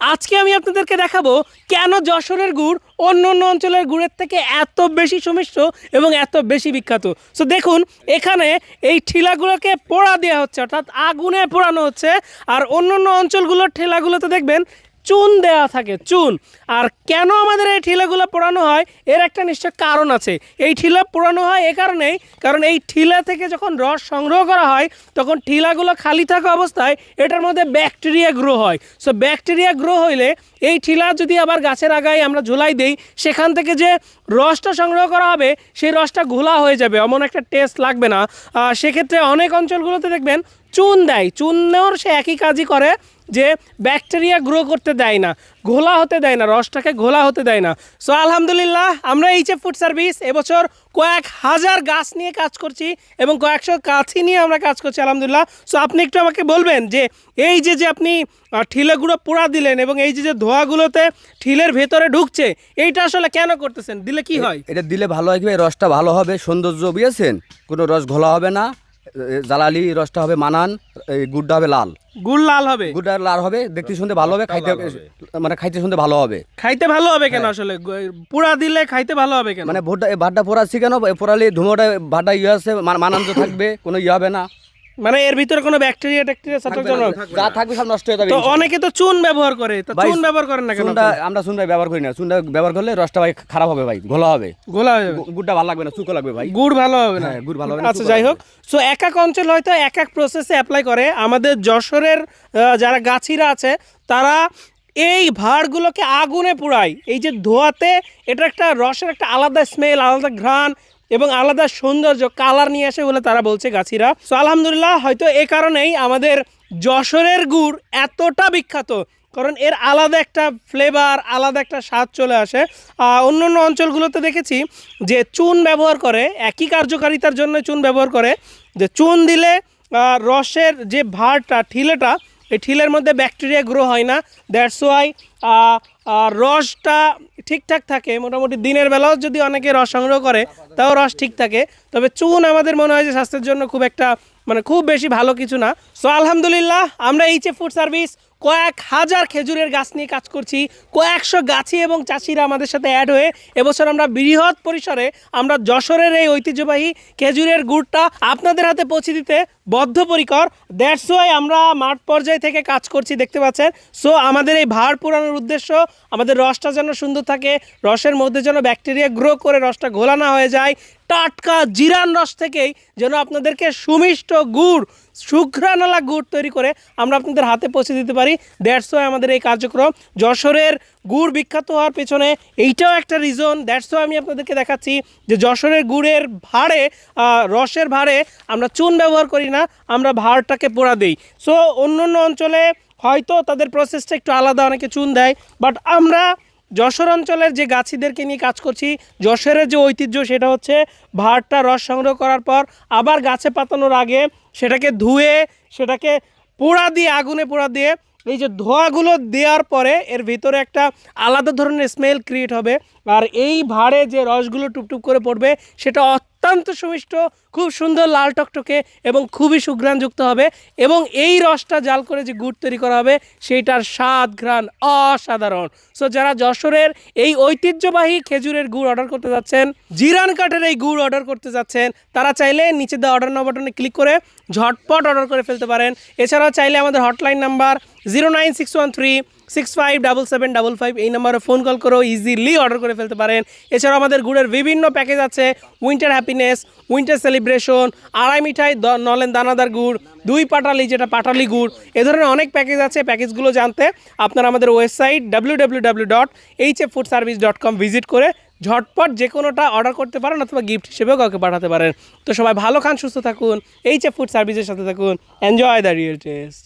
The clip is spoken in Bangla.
আজকে আমি আপনাদেরকে দেখাবো কেন যশোরের গুড় অন্য অন্য অঞ্চলের গুড়ের থেকে এত বেশি সুমিষ্ট এবং এত বেশি বিখ্যাত। সো দেখুন, এখানে এই ঠিলাগুলোকে পোড়া দেওয়া হচ্ছে, অর্থাৎ আগুনে পোড়ানো হচ্ছে, আর অন্য অন্য অঞ্চলগুলোর ঠেলাগুলোতে দেখবেন চুন দেওয়া থাকে, চুন। আর কেন আমাদের এই ঠিলাগুলো পোড়ানো হয়? এর একটা নিশ্চয় কারণ আছে। এই ঠিলা পোড়ানো হয় এ কারণেই, কারণ এই ঠিলা থেকে যখন রস সংগ্রহ করা হয়, তখন ঠিলাগুলো খালি থাকা অবস্থায় এটার মধ্যে ব্যাকটেরিয়া গ্রো হয়। সো ব্যাকটেরিয়া গ্রো হইলে এই ঠিলা যদি আবার গাছের আগায় আমরা ঝুলাই দেই, সেখান থেকে যে রসটা সংগ্রহ করা হবে, সেই রসটা ঘোলা হয়ে যাবে এমন একটা টেস্ট লাগবে না। সেক্ষেত্রে অনেক অঞ্চলগুলোতে দেখবেন চুন দেয়। চুনেও সে একই কাজই করে যে ব্যাকটেরিয়া গ্রো করতে দেয় না ঘোলা হতে দেয় না রসটাকে ঘোলা হতে দেয় না। সো আলহামদুলিল্লাহ আমরা এইচএফ ফুড সার্ভিস এবছর কয়েক হাজার গাছ নিয়ে কাজ করছি এবং কয়েকশো কাছি নিয়ে আমরা কাজ করছি আলহামদুলিল্লাহ। সো আপনি একটু আমাকে বলবেন যে এই যে যে আপনি ঠিলেগুলো পোড়া দিলেন এবং এই যে যে ধোঁয়াগুলোতে ঠিলের ভেতরে ঢুকছে এইটা আসলে কেন করতেছেন? দিলে কি হয়? এটা দিলে ভালো হয় কি ভাই, রসটা ভালো হবে সৌন্দর্য বুঝেছেন? কোনো রস ঘোলা হবে না। জ্বালালি রসটা হবে মানান এই গুড়টা হবে লাল। গুড় লাল হবে? গুড়টা লাল হবে দেখতে শুনতে ভালো হবে খাইতে মানে খাইতে শুনতে ভালো হবে। খাইতে ভালো হবে কেন আসলে? পুরা পোড়া দিলে খাইতে ভালো হবে কেন? মানে ভোটটা ভাতটা পোড়াচ্ছি কেন? পোড়ালে ধুমোটা ভাতটা ইয়ে আছে মানান তো থাকবে কোনো ইয়ে হবে না। মানে এর ভিতরে কোনো ব্যাকটেরিয়া ট্যাকটেরিয়া ছাত্র যা থাকবে সব নষ্ট হয়ে যাবে তো অনেকে তো চুন ব্যবহার করে। তো চুন ব্যবহার করেন না কেন চুনটা আমরা চুনটা ব্যবহার করি না। চুনটা ব্যবহার করলে রসটা ভাই খারাপ হবে ভাই ঘোলা হবে। গোলা হবে গুড়টা ভালো লাগবে না চুকো লাগবে ভাই। গুড় ভালো হবে না। হ্যাঁ, গুড় ভালো হবে না, আচ্ছা যাই হোক। সো এক এক অঞ্চল হয়তো এক এক প্রসেসে অ্যাপ্লাই করে। আমাদের যশোরের যারা গাছিরা আছে তারা এই ভাড়গুলোকে আগুনে পোড়ায়। এই যে ধোয়াতে এটা একটা রসের একটা আলাদা স্মেল আলাদা ঘ্রাণ এবং আলাদা সৌন্দর্য কালার নিয়ে আসে বলে তারা বলছে গাছিরা। সো আলহামদুলিল্লাহ, হয়তো এ কারণেই আমাদের যশোরের গুড় এতটা বিখ্যাত, কারণ এর আলাদা একটা ফ্লেভার আলাদা একটা স্বাদ চলে আসে। অন্য অন্য অঞ্চলগুলোতে দেখেছি যে চুন ব্যবহার করে, একই কার্যকারিতার জন্য চুন ব্যবহার করে, যে চুন দিলে রসের যে ভাড়টা, ঠিলেটা এই ঠিলের মধ্যে ব্যাকটেরিয়া গ্রো হয় না। দ্যাটস ওয়াই রসটা ঠিকঠাক থাকে। মোটামুটি দিনের বেলাও যদি অনেকে রস সংগ্রহ করে, তাও রস ঠিক থাকে। তবে চুন আমাদের মনে হয় যে স্বাস্থ্যের জন্য খুব একটা মানে খুব বেশি ভালো কিছু না। সো আলহামদুলিল্লাহ, আমরা এইচএফ ফুড সার্ভিস কয়েক হাজার খেজুরের গাছ নিয়ে কাজ করছি, কয়েকশো গাছি এবং চাষিরা আমাদের সাথে অ্যাড হয়ে এবছর আমরা বৃহৎ পরিসরে আমরা যশোরের এই ঐতিহ্যবাহী খেজুরের গুড়টা আপনাদের হাতে পৌঁছে দিতে বদ্ধপরিকর। দ্যাটস ওয়াই আমরা মাঠ পর্যায় থেকে কাজ করছি, দেখতে পাচ্ছেন? সো আমাদের এই ভার পুরানোর উদ্দেশ্য, আমাদের রসটা যেন সুন্দর থাকে, রসের মধ্যে যেন ব্যাকটেরিয়া গ্রো করে রসটা ঘোলা না হয়ে যায়। টাটকা জিরান রস থেকেই যেন আপনাদেরকে সুমিষ্ট গুড় সুঘ্রানালা গুড় তৈরি করে আমরা আপনাদের হাতে পৌঁছে দিতে পারি। দ্যাটস ওয়াই আমাদের এই কার্যক্রম যশোরের গুড় বিখ্যাত হওয়ার পেছনে এইটাও একটা রিজন দ্যাটস আমি আপনাদেরকে দেখাচ্ছি যে যশোরের গুড়ের ভাড়ে রসের ভাড়ে আমরা চুন ব্যবহার করি না, আমরা ভাড়টাকে পোড়া দিই। সো অন্য অন্য অঞ্চলে হয়তো তাদের প্রসেসটা একটু আলাদা, অনেকে চুন দেয় বাট আমরা যশোর অঞ্চলের যে গাছিদেরকে নিয়ে কাজ করছি, যশোরের যে ঐতিহ্য সেটা হচ্ছে ভাড়টা রস সংগ্রহ করার পর আবার গাছে পাতানোর আগে সেটাকে ধুয়ে, সেটাকে পোড়া দিয়ে, আগুনে পোড়া দিয়ে এই যে ধোয়াগুলো দেওয়ার পরে এর ভিতরে একটা আলাদা ধরনের স্মেল ক্রিয়েট হবে। আর এই ভাড়ে যে রসগুলো টুপটুপ করে পড়বে, সেটা অত্যন্ত সুমিষ্ট, খুব সুন্দর লাল টকটকে এবং খুবই সুঘ্রাণযুক্ত হবে এবং এই রসটা জাল করে যে গুড় তৈরি করা হবে সেইটার স্বাদ ঘ্রাণ অসাধারণ। সো যারা যশোরের এই ঐতিহ্যবাহী খেজুরের গুড় অর্ডার করতে যাচ্ছেন, জিরান কাঠের এই গুড় অর্ডার করতে যাচ্ছেন, তারা চাইলে নিচে দেওয়া অর্ডার নাও বাটনে ক্লিক করে ঝটপট অর্ডার করে ফেলতে পারেন। এছাড়াও চাইলে আমাদের hotline number zero nine six one three six five double seven double five এই নাম্বারে ফোন কল করেও ইজিলি অর্ডার করে ফেলতে পারেন। এছাড়াও আমাদের গুড়ের বিভিন্ন প্যাকেজ আছে উইন্টার হ্যাপিনেস উইন্টার সেলিব্রেশন আড়াই মিঠাই নলেন দানাদার গুড়, দুই পাটালি যেটা পাটালি গুড়, এ ধরনের অনেক প্যাকেজ আছে। প্যাকেজগুলো জানতে আপনারা আমাদের website W W W dot H F food service dot com visit করে ঝটপট যে কোনোটা অর্ডার করতে পারেন অথবা গিফট হিসেবেও কাউকে পাঠাতে পারেন। তো সবাই ভালো খান, সুস্থ থাকুন এইচ এফ ফুড সার্ভিসের সাথে থাকুন এনজয় দ্য রিয়েল টেস্ট